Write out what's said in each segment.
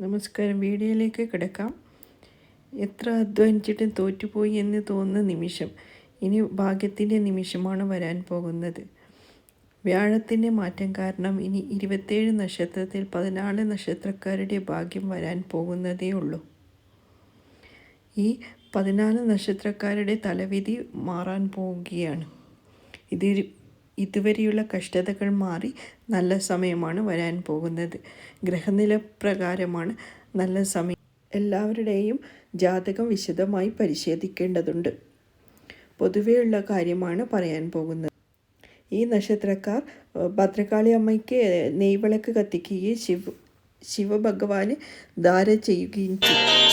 നമസ്കാരം. വീഡിയോയിലേക്ക് കിടക്കാം. എത്ര അധ്വാനിച്ചിട്ടും തോറ്റുപോയി എന്ന് തോന്നുന്ന നിമിഷം. ഇനി ഭാഗ്യത്തിന്റെ നിമിഷമാണ് വരാൻ പോകുന്നത്. വ്യാഴത്തിന്റെ മാറ്റം കാരണം ഇനി ഇരുപത്തേഴ് നക്ഷത്രത്തിൽ പതിനാല് നക്ഷത്രക്കാരുടെ ഭാഗ്യം വരാൻ പോകുന്നതേ ഉള്ളൂ. ഈ പതിനാല് നക്ഷത്രക്കാരുടെ തലവിധി മാറാൻ പോവുകയാണ്. ഇത് ഇതുവരെയുള്ള കഷ്ടതകൾ മാറി നല്ല സമയമാണ് വരാൻ പോകുന്നത്. ഗ്രഹനില പ്രകാരമാണ് നല്ല സമയം. എല്ലാവരുടെയും ജാതകം വിശദമായി പരിശോധിക്കേണ്ടതുണ്ട്. പൊതുവെയുള്ള കാര്യമാണ് പറയാൻ പോകുന്നത്. ഈ നക്ഷത്രക്കാർ ഭദ്രകാളി അമ്മയ്ക്ക് നെയ്വിളക്ക് കത്തിക്കുകയും ശിവ ശിവഭഗവാന് ധാര ചെയ്യുകയും ചെയ്യും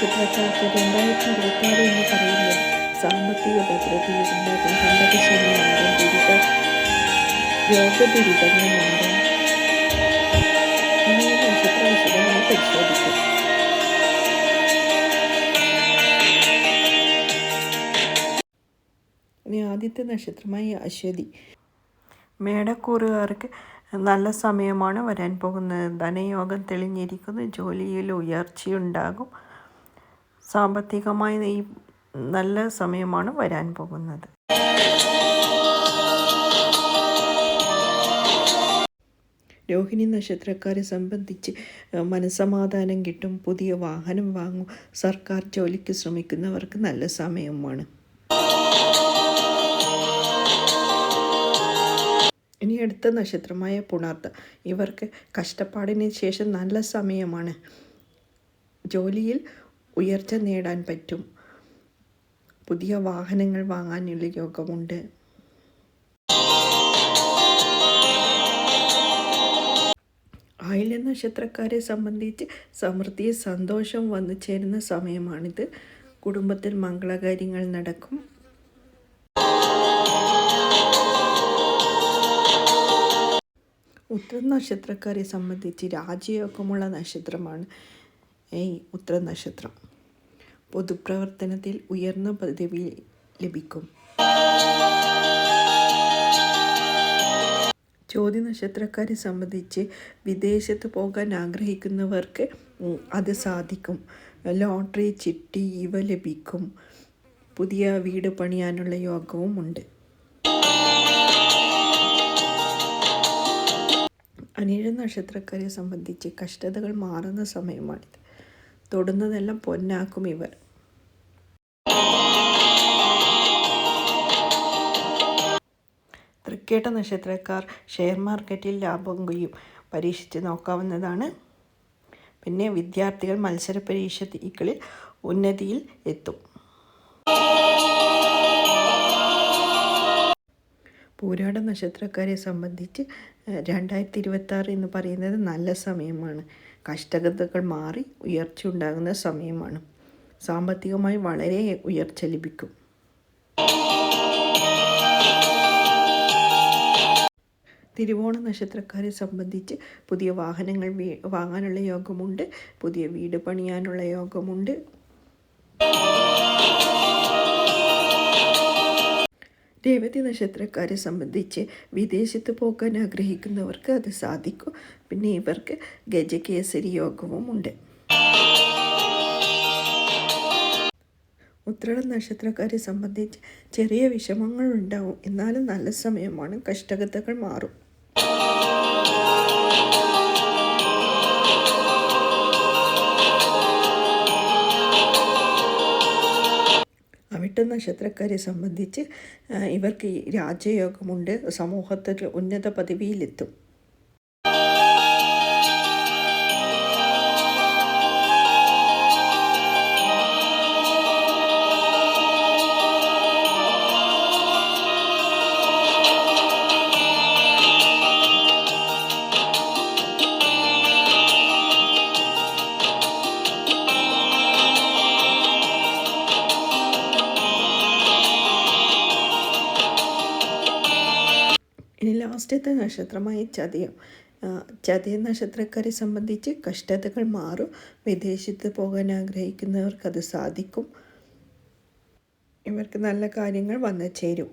നക്ഷത്രക്കാർക്ക് രണ്ടായിരത്തി ഇരുപത്തി എന്ന് പറയുമ്പോൾ സാമ്പത്തിക ഭദ്രതയുണ്ടാകും കണ്ടകശനി മാറും. ദുരിത പരിശോധിക്കും ഇനി ആദ്യത്തെ നക്ഷത്രമായി അശ്വതി. മേടക്കൂറുകാർക്ക് നല്ല സമയമാണ് വരാൻ പോകുന്നത്. ധനയോഗം തെളിഞ്ഞിരിക്കുന്നു. ജോലിയിൽ ഉയർച്ചയുണ്ടാകും. സാമ്പത്തികമായി ഈ നല്ല സമയമാണ് വരാൻ പോകുന്നത്. രോഹിണി നക്ഷത്രക്കാരെ സംബന്ധിച്ച് മനസമാധാനം കിട്ടും പുതിയ വാഹനം വാങ്ങും സർക്കാർ ജോലിക്ക് ശ്രമിക്കുന്നവർക്ക് നല്ല സമയമാണ്. ഇനി അടുത്ത നക്ഷത്രമായ പുണർത്ത. ഇവർക്ക് കഷ്ടപ്പാടിന് ശേഷം നല്ല സമയമാണ്. ജോലിയിൽ ഉയർച്ച നേടാൻ പറ്റും. പുതിയ വാഹനങ്ങൾ വാങ്ങാനുള്ള യോഗമുണ്ട്. ആയില്യ നക്ഷത്രക്കാരെ സംബന്ധിച്ച് സമൃദ്ധി സന്തോഷം വന്നു ചേരുന്ന സമയമാണിത്. കുടുംബത്തിൽ മംഗളകാര്യങ്ങൾ നടക്കും. ഉത്തര നക്ഷത്രക്കാരെ സംബന്ധിച്ച് രാജയോഗമുള്ള നക്ഷത്രമാണ്. ഈ ഉത്തര നക്ഷത്രം. പൊതുപ്രവർത്തനത്തിൽ ഉയർന്ന പദവി ലഭിക്കും. ചോദ്യ നക്ഷത്രക്കാരെ സംബന്ധിച്ച് വിദേശത്ത് പോകാൻ ആഗ്രഹിക്കുന്നവർക്ക് അത് സാധിക്കും. ലോട്ടറി ചിട്ടി ഇവ ലഭിക്കും. പുതിയ വീട് പണിയാനുള്ള യോഗവും ഉണ്ട്. അനിഴ നക്ഷത്രക്കാരെ സംബന്ധിച്ച് കഷ്ടതകൾ മാറുന്ന സമയമാണിത്. തൊടുന്നതെല്ലാം പൊന്നാക്കും ഇവർ. തൃക്കേട്ട നക്ഷത്രക്കാർ ഷെയർ മാർക്കറ്റിൽ ലാഭം കൊയ്യും. പരീക്ഷിച്ച് നോക്കാവുന്നതാണ്. പിന്നെ വിദ്യാർത്ഥികൾ മത്സര പരീക്ഷകളിൽ ഉന്നതിയിൽ എത്തും. പൂരാട നക്ഷത്രക്കാരെ സംബന്ധിച്ച് രണ്ടായിരത്തി ഇരുപത്തി ആറ് എന്ന് പറയുന്നത് നല്ല സമയമാണ്. കഷ്ടകതകൾ മാറി ഉയർച്ച ഉണ്ടാകുന്ന സമയമാണ്. സാമ്പത്തികമായി വളരെ ഉയർച്ച ലഭിക്കും. തിരുവോണ നക്ഷത്രക്കാരെ സംബന്ധിച്ച് പുതിയ വാഹനങ്ങൾ വാങ്ങാനുള്ള യോഗമുണ്ട്. പുതിയ വീട് പണിയാനുള്ള യോഗമുണ്ട്. രേവതി നക്ഷത്രക്കാരെ സംബന്ധിച്ച് വിദേശത്ത് പോകാൻ ആഗ്രഹിക്കുന്നവർക്ക് അത് സാധിക്കും. പിന്നെ ഇവർക്ക് ഗജകേസരി യോഗവും ഉണ്ട്. ഉത്രട നക്ഷത്രക്കാരെ സംബന്ധിച്ച് ചെറിയ വിഷമങ്ങൾ ഉണ്ടാവും എന്നാലും നല്ല സമയമാണ്. കഷ്ടകഥകൾ മാറും. അവിട്ട നക്ഷത്രക്കാരെ സംബന്ധിച്ച് ഇവർക്ക് രാജയോഗമുണ്ട് സമൂഹത്തിൽ ഉന്നത പദവിയിലെത്തും. ലാസ്റ്റത്തെ നക്ഷത്രമായ ചതയം. ചതയ നക്ഷത്രക്കാരെ സംബന്ധിച്ച് കഷ്ടതകൾ മാറും. വിദേശത്ത് പോകാൻ ആഗ്രഹിക്കുന്നവർക്ക് അത് സാധിക്കും. ഇവർക്ക് നല്ല കാര്യങ്ങൾ വന്നു ചേരും.